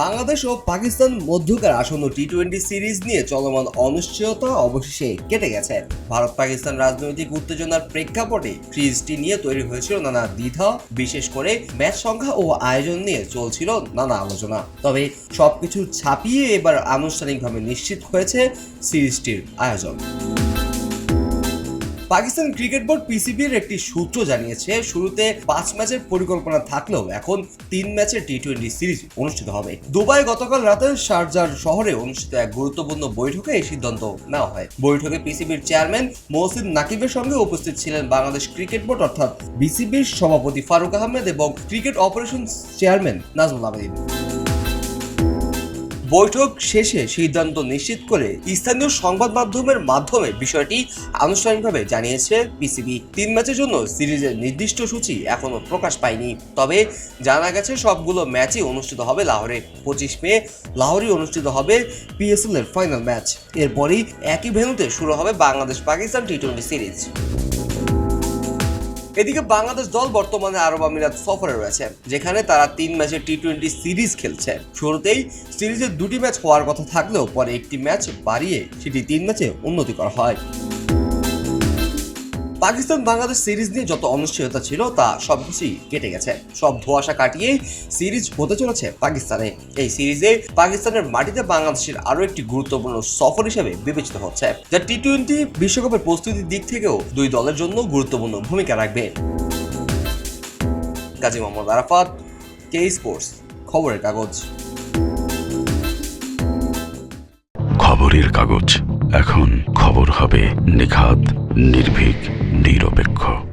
বাংলাদেশ ও পাকিস্তান মধ্যকার আসন্ন টি twenty series নিয়ে চলমান অনিশ্চয়তা অবশেষে কেটে গেছে। ভারত পাকিস্তান রাজনৈতিক উত্তেজনার প্রেক্ষাপটে সিরিজটি নিয়ে তৈরি হয়েছিল নানা দ্বিধা, বিশেষ করে ম্যাচ সংখ্যা ও আয়োজন নিয়ে চলছিল নানা আলোচনা। তবে সবকিছু ছাপিয়ে এবার আনুষ্ঠানিকভাবে নিশ্চিত হয়েছে সিরিজটির আয়োজন। পাকিস্তান ক্রিকেট বোর্ড পিসিবির একটি সূত্র জানিয়েছে, শুরুতে পাঁচ ম্যাচের পরিকল্পনা থাকলেও এখন তিন ম্যাচের টি টোয়েন্টি সিরিজ অনুষ্ঠিত হবে। দুবাই গতকাল রাতে শারজার শহরে অনুষ্ঠিত এক গুরুত্বপূর্ণ বৈঠকে এই সিদ্ধান্ত নেওয়া হয়। বৈঠকে পিসিবির চেয়ারম্যান মহসিন নাকিবের সঙ্গে উপস্থিত ছিলেন বাংলাদেশ ক্রিকেট বোর্ড, অর্থাৎ বিসিবির সভাপতি ফারুক আহমেদ এবং cricket operation chairman Nazmul Abedin. বৈঠক শেষে সিদ্ধান্ত নিশ্চিত করে স্থানীয় সংবাদ মাধ্যমের মাধ্যমে বিষয়টি আনুষ্ঠানিকভাবে জানিয়েছে পিসিবি তিন ম্যাচের জন্য সিরিজের নির্দিষ্ট সূচি এখনও প্রকাশ পায়নি। তবে জানা গেছে সবগুলো ম্যাচই অনুষ্ঠিত হবে লাহোরে। পঁচিশ মে লাহোরে অনুষ্ঠিত হবে পিএসএল এর ফাইনাল ম্যাচ। এরপরই একই ভেন্যুতে শুরু হবে Bangladesh Pakistan T twenty series. এদিকে বাংলাদেশ দল বর্তমানে আরব আমিরাত সফরে রয়েছে, যেখানে তারা তিন ম্যাচের টি টোয়েন্টি সিরিজ খেলছে। শুরুতেই সিরিজের দুটি ম্যাচ হওয়ার কথা থাকলেও পরে একটি ম্যাচ বাড়িয়ে সেটি তিন ম্যাচে উন্নতি করা হয়। পাকিস্তান বাংলাদেশ সিরিজ নিয়ে যত অনিশ্চয়তা ছিল, তা সবকিছুই কেটে গেছে। সব ধোয়াশা কাটিয়ে সিরিজ হতে চলেছে পাকিস্তানে। এই সিরিজে পাকিস্তানের মাটিতে বাংলাদেশের আরও একটি গুরুত্বপূর্ণ সফর হিসেবে বিবেচিত হচ্ছে, যা টি টোয়েন্টি বিশ্বকাপের প্রস্তুতির দিক থেকেও দুই দলের জন্য গুরুত্বপূর্ণ ভূমিকা রাখবে। কাজী মোহাম্মদ আরাফাত কে স্পোর্টস খবরের কাগজ। খবরের কাগজ। এখন খবর হবে নিখাত, নির্ভীক নিরপেক্ষ।